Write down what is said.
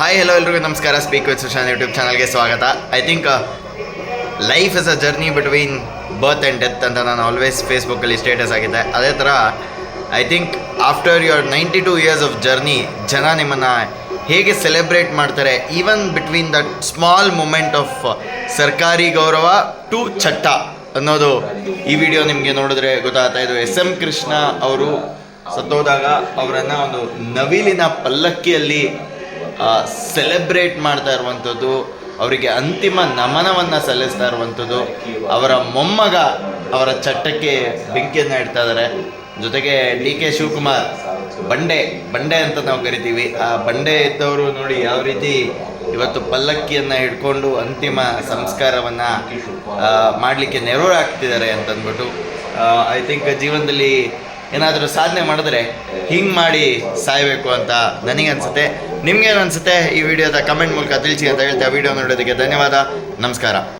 Hi hello ಎಲ್ರಿಗೂ, ನಮಸ್ಕಾರ. Speak with Sushant YouTube ಚಾನಲ್ಗೆ ಸ್ವಾಗತ. I think life is a journey between birth and death ಅಂತ ನಾನು ಆಲ್ವೇಸ್ ಫೇಸ್ಬುಕ್ಕಲ್ಲಿ ಸ್ಟೇಟಸ್ ಆಗಿದೆ ಅದೇ ಥರ I think after your ninety two years of journey ಜನ ನಿಮ್ಮನ್ನು ಹೇಗೆ ಸೆಲೆಬ್ರೇಟ್ ಮಾಡ್ತಾರೆ even between that small moment of ಸರ್ಕಾರಿ ಗೌರವ ಟು ಚಟ್ಟ ಅನ್ನೋದು ಈ ವಿಡಿಯೋ ನಿಮಗೆ ನೋಡಿದ್ರೆ ಗೊತ್ತಾಗ್ತಾ ಇದು. ಎಸ್ ಎಂ ಕೃಷ್ಣ ಅವರು ಸತ್ತೋದಾಗ ಅವರನ್ನು ಒಂದು ನವಿಲಿನ ಪಲ್ಲಕ್ಕಿಯಲ್ಲಿ ಸೆಲೆಬ್ರೇಟ್ ಮಾಡ್ತಾ ಇರುವಂಥದ್ದು, ಅವರಿಗೆ ಅಂತಿಮ ನಮನವನ್ನು ಸಲ್ಲಿಸ್ತಾ ಇರುವಂಥದ್ದು, ಅವರ ಮೊಮ್ಮಗ ಅವರ ಚಟ್ಟಕ್ಕೆ ಬೆಂಕಿಯನ್ನು ಇಡ್ತಾ ಇದ್ದಾರೆ ಜೊತೆಗೆ ಡಿ ಕೆ ಶಿವಕುಮಾರ್, ಬಂಡೆ ಬಂಡೆ ಅಂತ ನಾವು ಕರಿತೀವಿ. ಆ ಬಂಡೆ ಇದ್ದವರು ನೋಡಿ ಯಾವ ರೀತಿ ಇವತ್ತು ಪಲ್ಲಕ್ಕಿಯನ್ನು ಹಿಡ್ಕೊಂಡು ಅಂತಿಮ ಸಂಸ್ಕಾರವನ್ನು ಮಾಡಲಿಕ್ಕೆ ನೆರವಾಗ್ತಿದ್ದಾರೆ ಅಂತಂದ್ಬಿಟ್ಟು ಐ ಥಿಂಕ್ ಜೀವನದಲ್ಲಿ ಏನಾದರೂ ಸಾಧನೆ ಮಾಡಿದ್ರೆ ಹಿಂಗೆ ಮಾಡಿ ಸಾಯಬೇಕು ಅಂತ ನನಗೆ ಅನಿಸುತ್ತೆ ನಿಮ್ಗೇನು ಅನಿಸುತ್ತೆ ಈ ವಿಡಿಯೋದ ಕಮೆಂಟ್ ಮೂಲಕ ತಿಳಿಸಿ ಅಂತ ಹೇಳ್ತಾ ವಿಡಿಯೋ ನೋಡೋದಕ್ಕೆ ಧನ್ಯವಾದ. ನಮಸ್ಕಾರ.